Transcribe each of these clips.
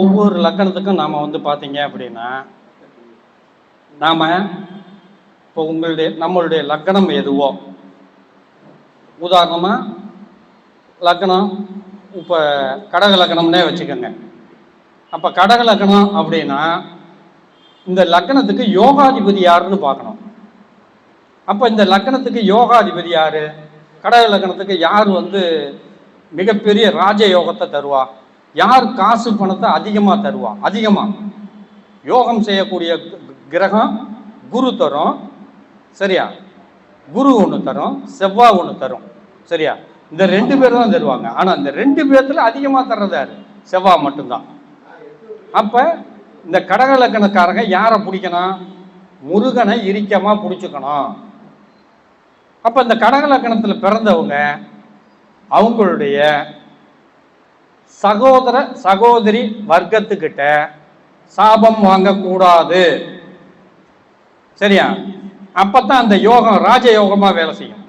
ஒவ்வொரு லக்கணத்துக்கும் நாம் வந்து பார்த்தீங்க அப்படின்னா நாம் இப்போ உங்களுடைய நம்மளுடைய லக்கணம் எதுவோ? உதாரணமாக லக்கணம் இப்போ கடக லக்கணம்னே வச்சுக்கோங்க. அப்போ கடக லக்கணம் அப்படின்னா இந்த லக்கணத்துக்கு யோகாதிபதி யாருன்னு பார்க்கணும். அப்போ இந்த லக்கணத்துக்கு யோகாதிபதி யாரு? கடக லக்கணத்துக்கு யார் வந்து மிகப்பெரிய ராஜ யோகத்தை தருவா? யார் காசு பணத்தை அதிகமாக தருவா? அதிகமாக யோகம் செய்யக்கூடிய கிரகம் குரு தரும். சரியா? குரு ஒன்று தரும் செவ்வாய் ஒன்று தரும். சரியா? இந்த ரெண்டு பேர் தான் தருவாங்க. ஆனால் இந்த ரெண்டு பேர்த்தில் அதிகமாக தர்றது யாரு? செவ்வாய் மட்டும்தான். அப்போ இந்த கடக லக்கணக்காரங்க யாரை பிடிக்கணும்? முருகனை இறுக்கமாக பிடிச்சிக்கணும். அப்போ இந்த கடக லக்கணத்தில் பிறந்தவங்க அவங்களுடைய சகோதர சகோதரி வர்க்கத்துக்கிட்ட சாபம் வாங்கக்கூடாது. சரியா? அப்பத்தான் அந்த யோகம் ராஜ யோகமா வேலை செய்யும்.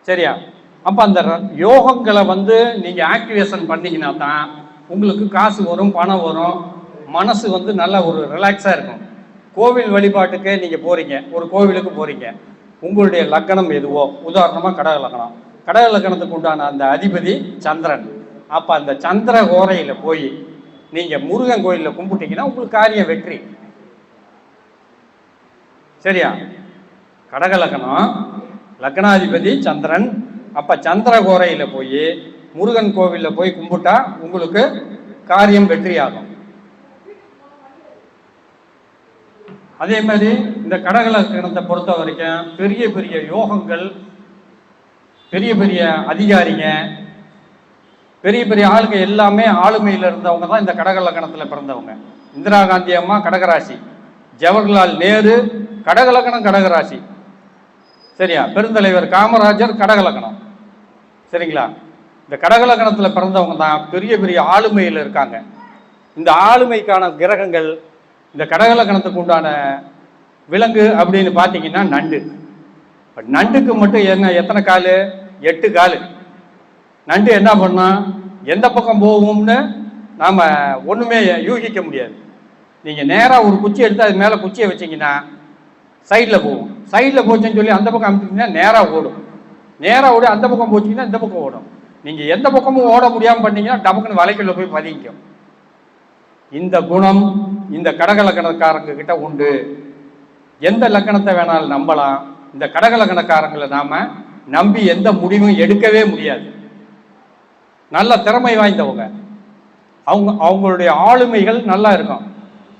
சரியா? அப்ப அந்த ர- யோகங்களை வந்து நீங்க ஆக்டிவேஷன் பண்ணீங்கன்னா தான் உங்களுக்கு காசு வரும் பணம் வரும். மனசு வந்து நல்ல ஒரு ரிலாக்ஸா இருக்கும். கோவில் வழிபாட்டுக்கு நீங்க போறீங்க ஒரு கோவிலுக்கு போறீங்க. உங்களுடைய லக்கணம் எதுவோ உதாரணமா கடக லக்கணம். கடக லக்கணத்துக்கு உண்டான அந்த அதிபதி சந்திரன். அப்போ அந்த சந்திர கோரையில் போய் நீங்கள் முருகன் கோயிலில் கும்பிட்டீங்கன்னா உங்களுக்கு காரியம் வெற்றி. சரியா? கடக லக்னம் லக்னாதிபதி சந்திரன். அப்போ சந்திர கோரையில் போய் முருகன் கோவிலில் போய் கும்பிட்டா உங்களுக்கு காரியம் வெற்றியாகும். அதே மாதிரி இந்த கடக பொறுத்த வரைக்கும் பெரிய பெரிய யோகங்கள் பெரிய பெரிய அதிகாரிங்க பெரிய பெரிய ஆளுங்க எல்லாமே ஆளுமையில் இருந்தவங்க தான் இந்த கடகலக்கணத்தில் பிறந்தவங்க. இந்திரா காந்தி அம்மா கடகராசி. ஜவஹர்லால் நேரு கடகலக்கணம் கடகராசி. சரியா? பெருந்தலைவர் காமராஜர் கடகலக்கணம் சரிங்களா? இந்த கடகலக்கணத்தில் பிறந்தவங்க தான் பெரிய பெரிய ஆளுமையில் இருக்காங்க. இந்த ஆளுமைக்கான கிரகங்கள் இந்த கடகலக்கணத்துக்கு உண்டான விலங்கு அப்படின்னு பார்த்தீங்கன்னா நண்டு. நண்டுக்கு மட்டும் என்ன எத்தனை காலு? எட்டு காலு. நண்டு என்ன பண்ணால் எந்த பக்கம் போகும்னு நாம் ஒன்றுமே யூகிக்க முடியாது. நீங்கள் நேராக ஒரு குச்சி எடுத்து அது மேலே குச்சியை வச்சிங்கன்னா சைடில் போகும். சைடில் போச்சுன்னு சொல்லி அந்த பக்கம் அமுத்திங்கன்னா நேராக ஓடும். நேராக ஓடி அந்த பக்கம் போச்சிங்கன்னா இந்த பக்கம் ஓடும். நீங்கள் எந்த பக்கமும் ஓட முடியாமல் பண்ணீங்கன்னா டபக்குன்னு வலைக்குள்ள போய் பதிக்கும். இந்த குணம் இந்த கடக லக்கணக்காரங்க கிட்ட உண்டு. எந்த லக்கணத்தை வேணாலும் நம்பலாம். இந்த கடக கணக்காரங்களை நாம் நம்பி எந்த முடிவும் எடுக்கவே முடியாது. நல்ல திறமை வாய்ந்தவங்க. அவங்க அவங்களுடைய ஆளுமைகள் நல்லா இருக்கும்.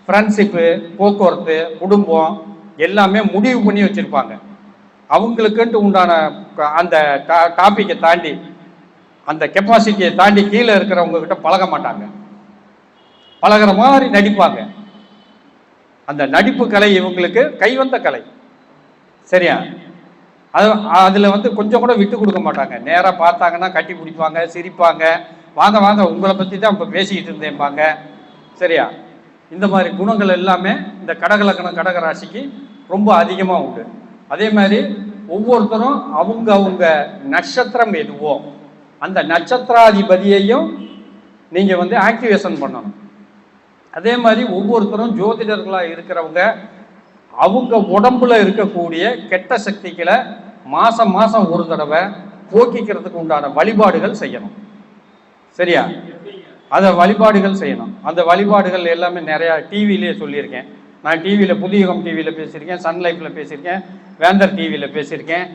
ஃப்ரெண்ட்ஷிப்பு போக்குவரத்து குடும்பம் எல்லாமே முடிவு பண்ணி வச்சுருப்பாங்க. அவங்களுக்குன்ட்டு உண்டான அந்த டா டாப்பிக்கை தாண்டி அந்த கெப்பாசிட்டியை தாண்டி கீழே இருக்கிறவங்க கிட்ட பழக மாட்டாங்க. பழகுற மாதிரி நடிப்பாங்க. அந்த நடிப்பு கலை இவங்களுக்கு கைவந்த கலை. சரியா? அது அதில் வந்து கொஞ்சம் கூட விட்டு கொடுக்க மாட்டாங்க. நேராக பார்த்தாங்கன்னா கட்டி பிடிப்பாங்க சிரிப்பாங்க. வாங்க வாங்க உங்களை பற்றி தான் இப்போ பேசிக்கிட்டு இருந்தேன்பாங்க சரியா? இந்த மாதிரி குணங்கள் எல்லாமே இந்த கடகலக்கணம் கடகராசிக்கு ரொம்ப அதிகமாக உண்டு. அதே மாதிரி ஒவ்வொருத்தரும் அவங்க அவங்க நட்சத்திரம் எதுவோ அந்த நட்சத்திராதிபதியையும் நீங்கள் வந்து ஆக்டிவேஷன் பண்ணணும். அதே மாதிரி ஒவ்வொருத்தரும் ஜோதிடர்களாக இருக்கிறவங்க அவங்க உடம்புல இருக்கக்கூடிய கெட்ட சக்திகளை மாசம் மாசம் ஒரு தடவை போக்கிக்கிறதுக்கு உண்டான வழிபாடுகள் செய்யணும். சரியா? அதை வழிபாடுகள் செய்யணும். அந்த வழிபாடுகள் எல்லாமே நிறையா டிவிலேயே சொல்லியிருக்கேன். நான் டிவியில் புதியுகம் டிவியில் பேசியிருக்கேன் சன் லைஃப்பில் பேசியிருக்கேன் வேந்தர் டிவியில் பேசியிருக்கேன்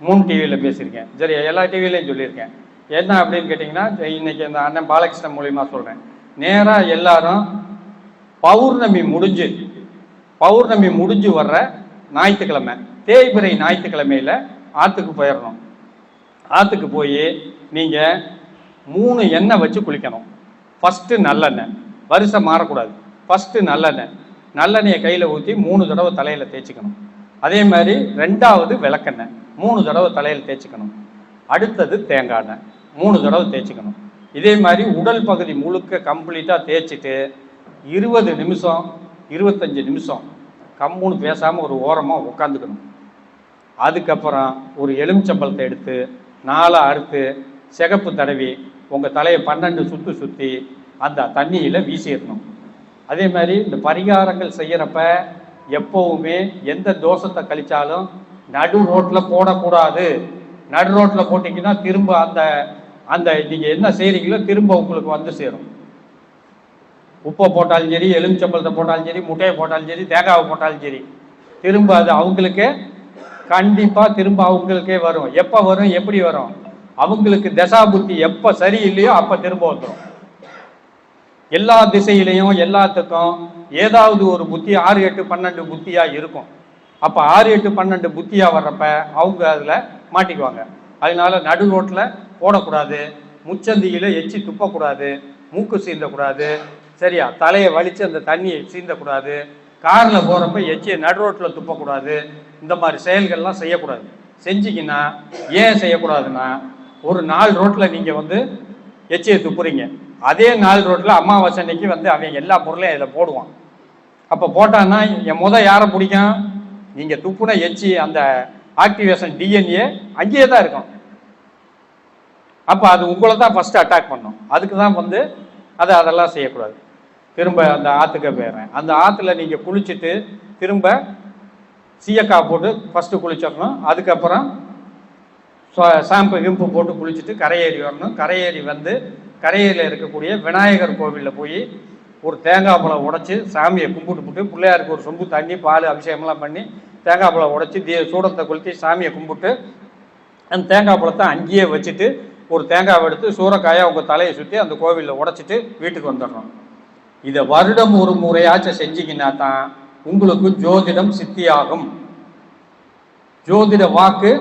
மூன் டிவியில் பேசியிருக்கேன். சரியா? எல்லா டிவிலையும் சொல்லியிருக்கேன். என்ன அப்படின்னு கேட்டிங்கன்னா இன்னைக்கு இந்த அண்ணன் பாலகிருஷ்ணன் மூலியமாக சொல்கிறேன் நேராக எல்லாரும் பௌர்ணமி முடிஞ்சு பௌர்ணமி முடிஞ்சு வர்ற ஞாயிற்றுக்கிழமை. தேய்பிறை ஞாயிற்றுக்கிழமையில ஆற்றுக்கு போயிடணும் ஆற்றுக்கு போய் நீங்கள் மூணு எண்ணெய் வச்சு குளிக்கணும். ஃபஸ்ட்டு நல்லெண்ணெய். வருஷம் மாறக்கூடாது. ஃபஸ்ட்டு நல்லெண்ணெய். நல்லெண்ணெயை கையில் ஊற்றி மூணு தடவை தலையில் தேய்ச்சிக்கணும். அதே மாதிரி ரெண்டாவது விளக்கெண்ணெய். மூணு தடவை தலையில் தேய்ச்சிக்கணும். அடுத்தது தேங்காய் எண்ணெய். மூணு தடவை தேய்ச்சிக்கணும். இதே மாதிரி உடல் பகுதி முழுக்க கம்ப்ளீட்டாக தேய்ச்சிட்டு இருபது நிமிஷம் இருபத்தஞ்சு நிமிஷம் கம்முன்னு பேசாமல் ஒரு ஓரமாக உட்காந்துக்கணும் அதுக்கப்புறம் ஒரு எலுமிச்சம்பழத்தை எடுத்து நாலாக அறுத்து சிகப்பு தடவி உங்கள் தலையை பன்னெண்டு சுற்றி சுற்றி அந்த தண்ணியில் வீசிடணும். அதே மாதிரி இந்த பரிகாரங்கள் செய்கிறப்ப எப்போவுமே எந்த தோஷத்தை கழிச்சாலும் நடு ரோட்டில் போடக்கூடாது. நடு ரோட்டில் போட்டிங்கன்னா திரும்ப அந்த அந்த நீங்கள் என்ன செய்கிறீங்களோ திரும்ப உங்களுக்கு வந்து சேரும். உப்பை போட்டாலும் சரி எலுமிச்சம்பழத்தை போட்டாலும் சரி முட்டையை போட்டாலும் சரி தேங்காவை போட்டாலும் சரி திரும்ப அது அவங்களுக்கே கண்டிப்பாக திரும்ப அவங்களுக்கே வரும். எப்போ வரும் எப்படி வரும்? அவங்களுக்கு தசா புத்தி எப்ப சரியில்லையோ அப்போ திரும்ப வந்துடும் எல்லா திசையிலையும் எல்லாத்துக்கும் ஏதாவது ஒரு புத்தி ஆறு எட்டு பன்னெண்டு புத்தியாக இருக்கும். அப்போ ஆறு எட்டு பன்னெண்டு புத்தியாக வர்றப்ப அவங்க அதில் மாட்டிக்குவாங்க. அதனால நடு ரோட்டில் போடக்கூடாது முச்சந்தியில் எச்சி துப்பக்கூடாது மூக்கு சீந்தக்கூடாது சரியா? தலையை வலித்து அந்த தண்ணியை சீந்தக்கூடாது. காரில் போகிறப்ப எச்சியை நடு ரோட்டில் துப்பக்கூடாது. இந்த மாதிரி செயல்கள்லாம் செய்யக்கூடாது. செஞ்சிக்கின்னா ஏன் செய்யக்கூடாதுன்னா ஒரு நாலு ரோட்டில் நீங்கள் வந்து எச்சியை துப்புறீங்க. அதே நாலு ரோட்டில் அமாவாசை அன்னைக்கு வந்து அவன் எல்லா பொருளையும் அதில் போடுவான். அப்போ போட்டான்னா என் முத யாரை பிடிக்கும்? நீங்கள் துப்புன எச்சி அந்த ஆக்டிவேஷன் டிஎன்ஏ அங்கேயே தான் இருக்கும். அப்போ அது உங்களை தான் ஃபஸ்ட்டு அட்டாக் பண்ணும். அதுக்கு தான் வந்து அதை அதெல்லாம் செய்யக்கூடாது. திரும்ப அந்த ஆற்றுக்கு போயிடுறேன். அந்த ஆற்றுல நீங்கள் குளிச்சுட்டு திரும்ப சீயக்காய் போட்டு ஃபஸ்ட்டு குளிச்சிடணும். அதுக்கப்புறம் சாம்பு கிம்பு போட்டு குளிச்சுட்டு கரையேறி வரணும். கரையேறி வந்து கரையில் இருக்கக்கூடிய விநாயகர் கோவிலில் போய் ஒரு தேங்காய் பழம் உடச்சி சாமியை கும்பிட்டு போட்டு பிள்ளையாருக்கு ஒரு சொம்பு தண்ணி பால் அபிஷேகம்லாம் பண்ணி தேங்காய் பழம் உடச்சி தீ சூடத்தை கொளுத்தி சாமியை கும்பிட்டு அந்த தேங்காய் பழத்தை அங்கேயே வச்சுட்டு ஒரு தேங்காய் எடுத்து சூறக்காயை உங்கள் தலையை சுற்றி அந்த கோவிலில் உடச்சிட்டு வீட்டுக்கு வந்துடுறோம். இதை வருடம் ஒரு முறையாச்சும் செஞ்சீங்கன்னா தான் உங்களுக்கு ஜோதிடம் சித்தியாகும். ஜோதிட வாக்கு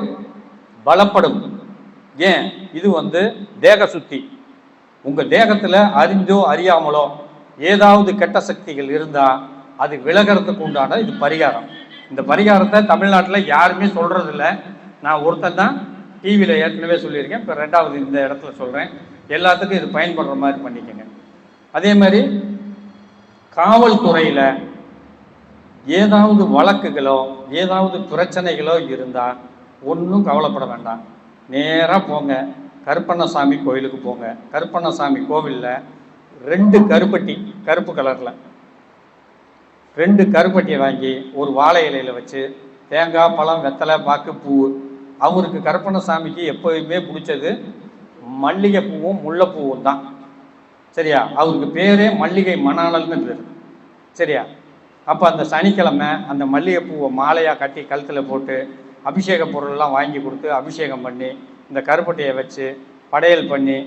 பலப்படும். ஏன்? இது வந்து தேக சுத்தி. உங்கள் தேகத்தில் அறிந்தோ அறியாமலோ ஏதாவது கெட்ட சக்திகள் இருந்தால் அது விலகிறதுக்கு உண்டான இது பரிகாரம். இந்த பரிகாரத்தை தமிழ்நாட்டில் யாருமே சொல்கிறதில்ல நான் ஒருத்தன் தான் டிவியில் ஏற்கனவே சொல்லியிருக்கேன். இப்போ ரெண்டாவது இந்த இடத்துல சொல்கிறேன் எல்லாத்துக்கும் இது பயன்படுற மாதிரி பண்ணிக்கோங்க. அதே மாதிரி காவல்துறையில் ஏதாவது வழக்குகளோ ஏதாவது பிரச்சனைகளோ இருந்தால் ஒன்றும் கவலைப்பட வேண்டாம். நேராக போங்க. கருப்பண்ணசாமி கோயிலுக்கு போங்க. கருப்பண்ணசாமி கோவிலில் ரெண்டு கருப்பட்டி கருப்பு கலரில். ரெண்டு கருப்பட்டியை வாங்கி ஒரு வாழை இலையில் வச்சு தேங்காய் பழம் வெத்தலை பாக்கு பூ. அவருக்கு கருப்பண்ணசாமிக்கு எப்போயுமே பிடிச்சது மல்லிகை பூவும் முல்லைப்பூவும் தான். சரியா? அவருக்கு பேரே மல்லிகை மணாளல்னு பேர். சரியா? அப்போ அந்த சனிக்கிழமை அந்த மல்லிகைப்பூவை மாலையாக கட்டி கழுத்தில் போட்டு அபிஷேக பொருள்லாம் வாங்கி கொடுத்து அபிஷேகம் பண்ணி இந்த கருப்பட்டையை வச்சு படையல் பண்ணி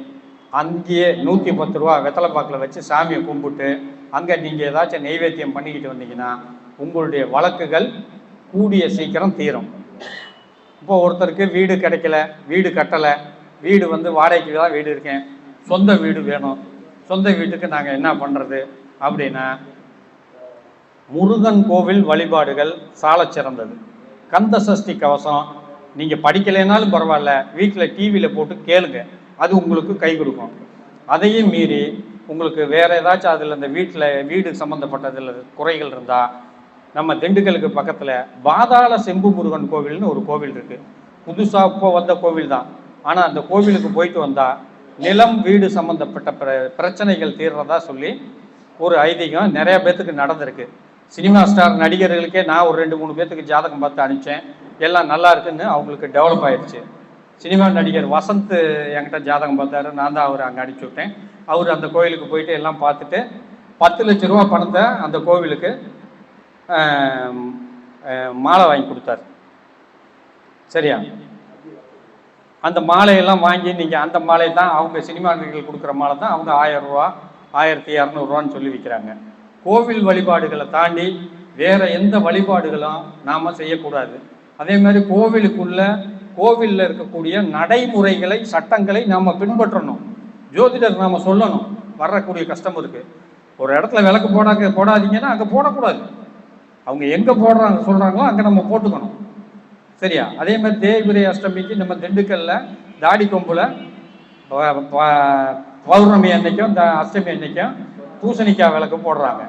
அங்கேயே நூற்றி பத்து ரூபா வெத்தலைப்பாக்கில் வச்சு சாமியை கும்பிட்டு அங்கே நீங்கள் ஏதாச்சும் நெய்வேத்தியம் பண்ணிக்கிட்டு வந்தீங்கன்னா உங்களுடைய வழக்குகள் கூடிய சீக்கிரம் தீரும். இப்போ ஒருத்தருக்கு வீடு கிடைக்கல வீடு கட்டலை வீடு வந்து வாடகைக்கு தான் வீடு இருக்கேன் சொந்த வீடு வேணும். சொந்த வீட்டுக்கு நாங்கள் என்ன பண்ணுறது அப்படின்னா முருகன் கோவில் வழிபாடுகள் சாலச் சிறந்தது. கந்த சஷ்டி கவசம் நீங்கள் படிக்கலைனாலும் பரவாயில்ல வீட்டில் டிவியில் போட்டு கேளுங்க அது உங்களுக்கு கை கொடுக்கும். அதையும் மீறி உங்களுக்கு வேறு ஏதாச்சும் அதில் இந்த வீட்டில் வீடு சம்மந்தப்பட்டதில் குறைகள் இருந்தால் நம்ம திண்டுக்கலுக்கு பக்கத்தில் பாதாள செம்பு முருகன் கோவில்னு ஒரு கோவில் இருக்குது புதுசாக இப்போ வந்த கோவில் தான். ஆனால் அந்த கோவிலுக்கு போயிட்டு வந்தால் நிலம் வீடு சம்மந்தப்பட்ட பிர பிரச்சனைகள் தீர்றதா சொல்லி ஒரு ஐதீகம் நிறைய பேர்த்துக்கு நடந்திருக்கு. சினிமா ஸ்டார் நடிகர்களுக்கே நான் ஒரு ரெண்டு மூணு பேர்த்துக்கு ஜாதகம் பார்த்து அனுப்பிச்சேன். எல்லாம் நல்லா இருக்குன்னு அவங்களுக்கு டெவலப் ஆயிடுச்சு சினிமா நடிகர் வசந்த் என்கிட்ட ஜாதகம் பார்த்தாரு. நான் தான் அவர் அங்கே அனுப்பிச்சி விட்டேன். அவர் அந்த கோயிலுக்கு போயிட்டு எல்லாம் பார்த்துட்டு பத்து லட்ச ரூபா பணத்தை அந்த கோவிலுக்கு மாலை வாங்கி கொடுத்தாரு. சரியா? அந்த மாலையெல்லாம் வாங்கி நீங்கள் அந்த மாலை தான் அவங்க சினிமா நடிகர்கள் கொடுக்குற மாலை தான் அவங்க ஆயிரம் ரூபா ஆயிரத்தி இரநூறுவான்னு சொல்லி விற்கிறாங்க கோவில் வழிபாடுகளை தாண்டி வேற எந்த வழிபாடுகளும் நாம் செய்யக்கூடாது. அதே மாதிரி கோவிலுக்குள்ள கோவிலில் இருக்கக்கூடிய நடைமுறைகளை சட்டங்களை நாம் பின்பற்றணும். ஜோதிடர் நாம் சொல்லணும் வரக்கூடிய கஸ்டமருக்கு. ஒரு இடத்துல விளக்கு போடாக்க போடாதீங்கன்னா அங்கே போடக்கூடாது. அவங்க எங்கே போடுறாங்க சொல்கிறாங்களோ அங்கே நம்ம போட்டுக்கணும். சரியா? அதே மாதிரி தேய்பிரை அஷ்டமிக்கு நம்ம திண்டுக்கல்ல தாடி கொம்புல ப- பௌர்ணமி அன்னைக்கும் இந்த அஷ்டமி அன்னைக்கும் பூசணிக்காய் விளக்கு போடுறாங்க.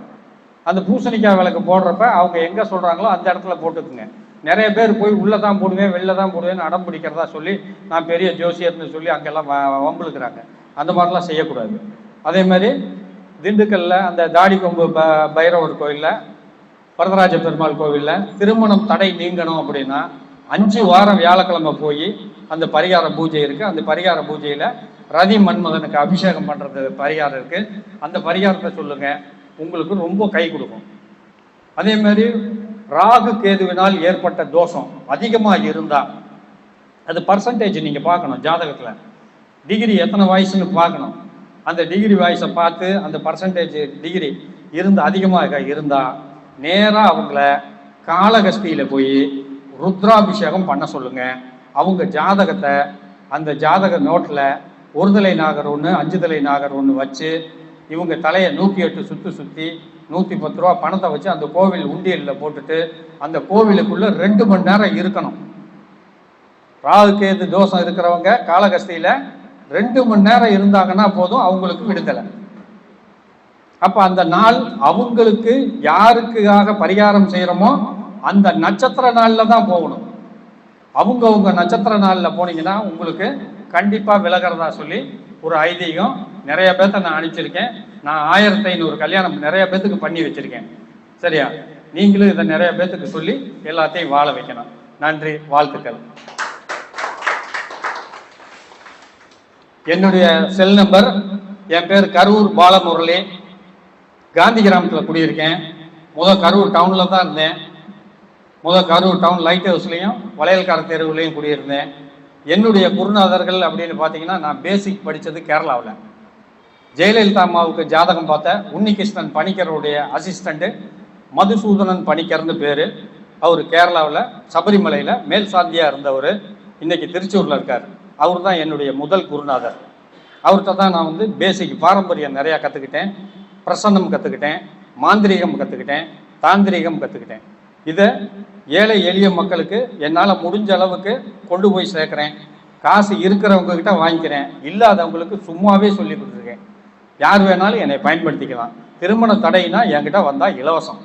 அந்த பூசணிக்காய் விளக்கு போடுறப்ப அவங்க எங்கே சொல்கிறாங்களோ அந்த இடத்துல போட்டுக்குங்க. நிறைய பேர் போய் உள்ளே தான் போடுவேன் வெளில தான் போடுவேன்னு அடம் பிடிக்கிறதா சொல்லி நான் பெரிய ஜோசியர்னு சொல்லி அங்கெல்லாம் வ- வம்பிழுக்கிறாங்க. அந்த மாதிரிலாம் செய்யக்கூடாது. அதே மாதிரி திண்டுக்கல்ல அந்த தாடி கொம்பு ப பைரவர் கோயிலில் வரதராஜ பெருமாள் கோவிலில் திருமணம் தடை நீங்கணும் அப்படின்னா அஞ்சு வாரம் வியாழக்கிழமை போய் அந்த பரிகார பூஜை இருக்குது அந்த பரிகார பூஜையில் ரதி மன்மதனுக்கு அபிஷேகம் பண்ணுறது பரிகாரம் இருக்குது அந்த பரிகாரத்தை சொல்லுங்கள் உங்களுக்கு ரொம்ப கை கொடுக்கும். அதே மாதிரி ராகு கேதுவினால் ஏற்பட்ட தோஷம் அதிகமாக இருந்தால் அது பர்சன்டேஜ் நீங்கள் பார்க்கணும் ஜாதகத்தில். டிகிரி எத்தனை வயசுன்னு பார்க்கணும். அந்த டிகிரி வயசை பார்த்து அந்த பர்சன்டேஜ் டிகிரி இருந்து அதிகமாக இருந்தால் நேராக அவங்கள காலகஸ்தியில் போய் ருத்ராபிஷேகம் பண்ண சொல்லுங்க. அவங்க ஜாதகத்தை அந்த ஜாதக நோட்டில் ஒரு தலை நாகர் ஒன்று அஞ்சுதலை நாகர் ஒன்று வச்சு இவங்க தலையை நூற்றி எட்டு சுற்றி சுற்றி நூற்றி பத்து ரூபா பணத்தை வச்சு அந்த கோவில் உண்டியலில் போட்டுட்டு அந்த கோவிலுக்குள்ளே ரெண்டு மணி நேரம் இருக்கணும். ராகு கேது தோஷம் இருக்கிறவங்க காலகஸ்தியில் ரெண்டு மணி நேரம் இருந்தாங்கன்னா போதும் அவங்களுக்கு விடுதலை. அப்போ அந்த நாள் அவங்களுக்கு யாருக்காக பரிகாரம் செய்கிறோமோ அந்த நட்சத்திர நாளில் தான் போகணும். அவங்கவுங்க நட்சத்திர நாளில் போனீங்கன்னா உங்களுக்கு கண்டிப்பாக விலகிறதா சொல்லி ஒரு ஐதீகம் நிறைய பேர்த்த நான் அனுப்பிச்சிருக்கேன். நான் ஆயிரத்தி ஐநூறு கல்யாணம் நிறைய பேர்த்துக்கு பண்ணி வச்சிருக்கேன். சரியா? நீங்களும் இதை நிறைய பேர்த்துக்கு சொல்லி எல்லாத்தையும் வாழ வைக்கணும். நன்றி வாழ்த்துக்கள். என்னுடைய செல் நம்பர் என் பேர் கரூர் பாலமுரளி. காந்தி கிராமத்தில் குடியிருக்கேன். முதல் கரூர் டவுனில் தான் இருந்தேன். முதல் கரூர் டவுன் லைட் ஹவுஸ்லேயும் வளையல்கார தெருவுலையும் குடியிருந்தேன். என்னுடைய குருநாதர்கள் அப்படின்னு பார்த்தீங்கன்னா நான் பேசிக் படித்தது கேரளாவில். ஜெயலலிதா அம்மாவுக்கு ஜாதகம் பார்த்த உன்னிகிருஷ்ணன் பணிக்கருடைய அசிஸ்டண்ட்டு மதுசூதனன் பணிக்கர்னு பேர். அவர் கேரளாவில் சபரிமலையில் மேல் சாந்தியாக இருந்தவர். இன்றைக்கி திருச்சூரில் இருக்கார். அவர் தான் என்னுடைய முதல் குருநாதர். அவர்கிட்ட தான் நான் வந்து பேசிக் பாரம்பரியம் நிறையா கற்றுக்கிட்டேன் பிரசன்னம் கற்றுக்கிட்டேன் மாந்திரீகம் கற்றுக்கிட்டேன் தாந்திரீகம் கற்றுக்கிட்டேன் இதை ஏழை எளிய மக்களுக்கு என்னால் முடிஞ்ச அளவுக்கு கொண்டு போய் சேர்க்குறேன். காசு இருக்கிறவங்க கிட்ட வாங்கிக்கிறேன். இல்லாதவங்களுக்கு சும்மாவே சொல்லி கொடுத்துருக்கேன். யார் வேணாலும் என்னை பயன்படுத்திக்கலாம். திருமண தடைனா என்கிட்ட வந்தால் இலவசம்.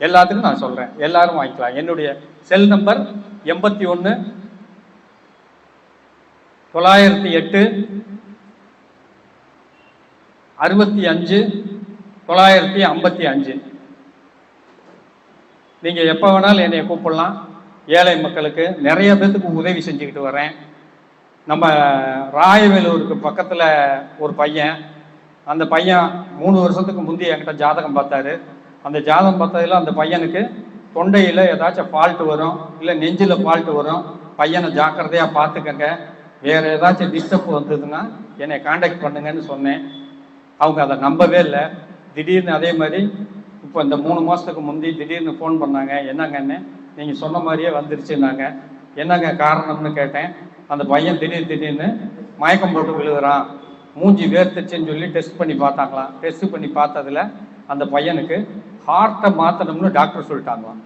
எல்லாத்துக்கும் நான் சொல்கிறேன் எல்லாரும் வாங்கிக்கலாம். என்னுடைய செல் நம்பர் எண்பத்தி ஒன்று தொள்ளாயிரத்தி எட்டு அறுபத்தி அஞ்சு தொள்ளாயிரத்தி ஐம்பத்தி அஞ்சு. நீங்கள் எப்போ வேணாலும் என்னை கூப்பிடலாம். ஏழை மக்களுக்கு நிறைய பேர்த்துக்கு உதவி செஞ்சுக்கிட்டு வரேன் நம்ம ராயவேலூருக்கு பக்கத்தில் ஒரு பையன். அந்த பையன் மூணு வருஷத்துக்கு முந்தைய என்கிட்ட ஜாதகம் பார்த்தாரு. அந்த ஜாதகம் பார்த்ததில் அந்த பையனுக்கு தொண்டையில் ஏதாச்சும் ஃபால்ட்டு வரும் இல்லை நெஞ்சில் ஃபால்ட்டு வரும். பையனை ஜாக்கிரதையாக பார்த்துக்கங்க. வேறு ஏதாச்சும் டிஸ்டர்ப் வந்ததுன்னா என்னை காண்டாக்ட் பண்ணுங்கன்னு சொன்னேன். அவங்க அதை நம்பவே இல்லை. திடீர்னு அதே மாதிரி இப்போ இந்த மூணு மாதத்துக்கு முந்தி திடீர்னு ஃபோன் பண்ணாங்க. என்னங்கன்னு? நீங்கள் சொன்ன மாதிரியே வந்துருச்சுன்னாங்க. என்னங்க காரணம்னு கேட்டேன். அந்த பையன் திடீர் திடீர்னு மயக்கம் போட்டு விழுகிறான். மூஞ்சி வேர்த்துச்சுன்னு சொல்லி டெஸ்ட் பண்ணி பார்த்தாங்களாம். டெஸ்ட் பண்ணி பார்த்ததுல அந்த பையனுக்கு ஹார்ட்டை மாற்றணும்னு டாக்டர் சொல்லிட்டாங்களாம்.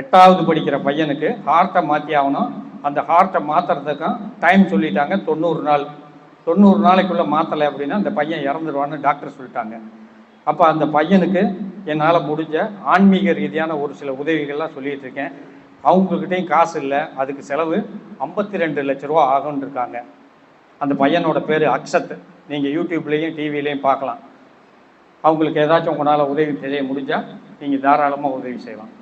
எட்டாவது படிக்கிற பையனுக்கு ஹார்ட்டை மாற்றி ஆகணும். அந்த ஹார்ட்டை மாற்றுறதுக்கும் டைம் சொல்லிட்டாங்க. தொண்ணூறு நாள். தொண்ணூறு நாளைக்குள்ளே மாற்றலை அப்படின்னா அந்த பையன் இறந்துடுவான்னு டாக்டர் சொல்லிட்டாங்க. அப்போ அந்த பையனுக்கு என்னால் முடிஞ்ச ஆன்மீக ரீதியான ஒரு சில உதவிகள்லாம் சொல்லிட்டு இருக்கேன் அவங்கக்கிட்டையும் காசு இல்லை அதுக்கு செலவு ஐம்பத்தி ரெண்டு லட்ச ரூபா ஆகும்னு இருக்காங்க. அந்த பையனோட பேர் அக்ஷத். நீங்கள் யூடியூப்லேயும் டிவிலையும் பார்க்கலாம் அவங்களுக்கு ஏதாச்சும் உங்களால் உதவி செய்ய முடிஞ்சால் நீங்கள் தாராளமாக உதவி செய்யலாம்.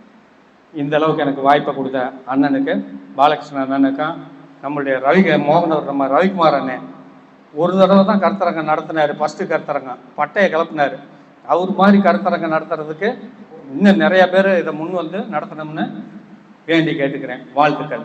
இந்த அளவுக்கு எனக்கு வாய்ப்பை கொடுத்த அண்ணனுக்கு பாலகிருஷ்ணன் அண்ணனுக்கும் நம்மளுடைய ரவி மோகனர் நம்ம ரவிக்குமார் அண்ணன் ஒரு தடவை தான் கருத்தரங்கம் நடத்தினார் ஃபஸ்ட்டு கருத்தரங்கம். பட்டையை கிளப்பினார். அவர் மாதிரி கருத்தரங்கம் நடத்துறதுக்கு இன்னும் நிறைய பேர் இதை முன் வந்து நடத்தணும்னு வேண்டி கேட்டுக்கிறேன். வாழ்த்துக்கள்.